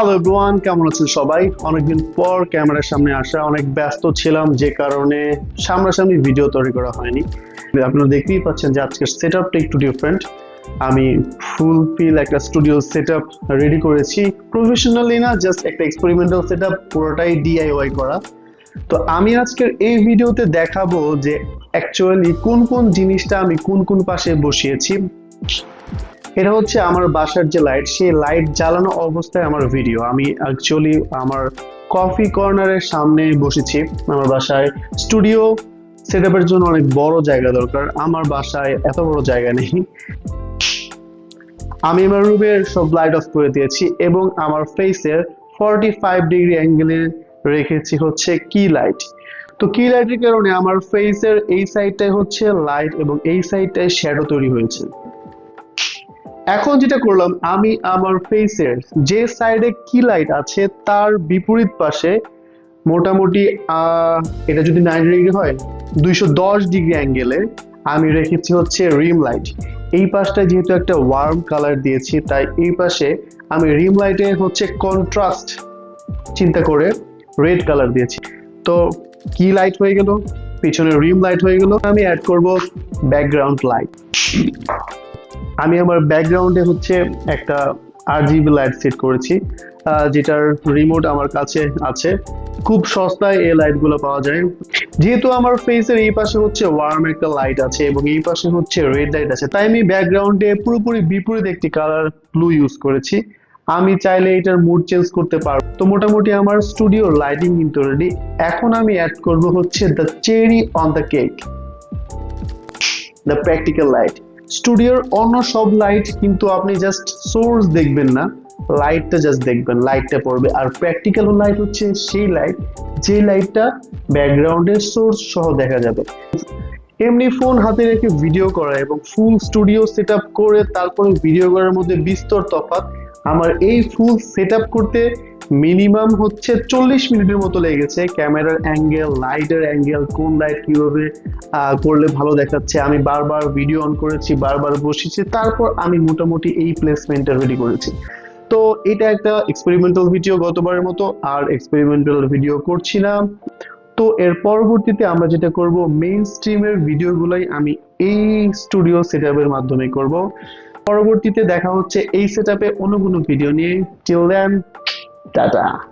Hello everyone কেমন আছেন সবাই? অনেকদিন পর ক্যামেরার সামনে আসা, অনেক ব্যস্ত ছিলাম, যে কারণে সামনাসামনি ভিডিও তৈরি করা হয়নি। আপনারা দেখতেই পাচ্ছেন যে আজকের সেট আপটা একটু ডিফারেন্ট আমি ফুল ফিল একটা স্টুডিও সেট আপ রেডি করেছি। প্রফেশনালি না জাস্ট একটা এক্সপেরিমেন্টাল সেট আপ পুরোটাই ডিআইওয়াই করা। তো আমি আজকের এই ভিডিওতে দেখাবো যে অ্যাকচুয়ালি কোন কোন জিনিসটা আমি কোন কোন পাশে বসিয়েছি। এটা হচ্ছে আমার বাসার যে লাইট সেই লাইট জ্বালানো অবস্থায় আমার ভিডিও আমি অ্যাকচুয়ালি আমার কফি কর্নারের সামনে বসেছি, আমার বাসায় স্টুডিও সেট আপের জন্য অনেক বড় জায়গা দরকার, আমার বাসায় এত বড় জায়গা নেই। আমি আমার রুমের সব লাইট অফ করে দিয়েছি এবং আমার ফেসের ফর্টি ফাইভ ডিগ্রি অ্যাঙ্গেলে রেখেছি হচ্ছে কি লাইট তো কি লাইটের কারণে আমার ফেসের এই সাইডটায় হচ্ছে লাইট এবং এই সাইডটায় শ্যাডো তৈরি হয়েছে। এখন যেটা করলাম, আমি আমার ফেসের যে সাইডে কি লাইট আছে, তার বিপরীত পাশে মোটামুটি এটা যদি নাইন ডিগ্রি হয়, দুইশো দশ ডিগ্রি অ্যাঙ্গেলে আমি রেখেছি হচ্ছে রিম লাইট এই পাশটা যেহেতু একটা ওয়ার্ম কালার দিয়েছি, তাই এই পাশে আমি রিম লাইটে হচ্ছে কন্ট্রাস্ট চিন্তা করে রেড কালার দিয়েছি। তো কি লাইট হয়ে গেল, পিছনে রিম লাইট হয়ে গেল, আমি অ্যাড করব ব্যাকগ্রাউন্ড লাইট আমি আমার ব্যাকগ্রাউন্ডে হচ্ছে একটা আর জিবি লাইট সেট করেছি যেটার রিমোট আমার কাছে আছে। খুব সস্তায় এই লাইটগুলো পাওয়া যায়। যেহেতু আমার ফেসের এই পাশে হচ্ছে ওয়ার্ম একটা লাইট আছে এবং এই পাশে হচ্ছে রেড লাইট আছে, তাই আমি ব্যাকগ্রাউন্ডে পুরোপুরি বিপরীত একটি কালার ব্লু ইউজ করেছি। আমি চাইলে এটার মুড চেঞ্জ করতে পারব। তো মোটামুটি আমার স্টুডিও লাইটিং কিন্তু রেডি এখন আমি অ্যাড করব হচ্ছে the cherry on the cake the practical light স্টুডিওর অন্য সব লাইট কিন্তু আপনি জাস্ট সোর্স দেখবেন না। লাইটটা জাস্ট দেখবেন লাইটটা পড়বে। আর প্র্যাকটিক্যাল লাইট হচ্ছে সেই লাইট যে লাইটটা ব্যাকগ্রাউন্ডে সোর্স সহ দেখা যাবে। এমনি ফোন হাতে রেখে ভিডিও করা এবং ফুল স্টুডিও সেট করে তারপরে ভিডিও করার মধ্যে বিস্তর তফাৎ। আমার এই ফুল সেট করতে মিনিমাম হচ্ছে চল্লিশ মিনিটের মতো লেগেছে। ক্যামেরার অ্যাঙ্গেল লাইটের অ্যাঙ্গেল কোন লাইট কীভাবে করলে ভালো দেখাচ্ছে। আমি বারবার ভিডিও অন করেছি, বারবার বসেছি, তারপর আমি মোটামুটি এই প্লেসমেন্টটা রেডি করেছি। তো এটা একটা এক্সপেরিমেন্টাল ভিডিও গতবারের মতো, আর এক্সপেরিমেন্টাল ভিডিও করছি না তো এর পরবর্তীতে আমরা যেটা করব মেইন স্ট্রিমের ভিডিওগুলোই আমি এই স্টুডিও সেটআপের মাধ্যমে করব। পরবর্তীতে দেখা হচ্ছে এই সেটআপে অন্য কোনো ভিডিও নিয়ে। Till then 对啊，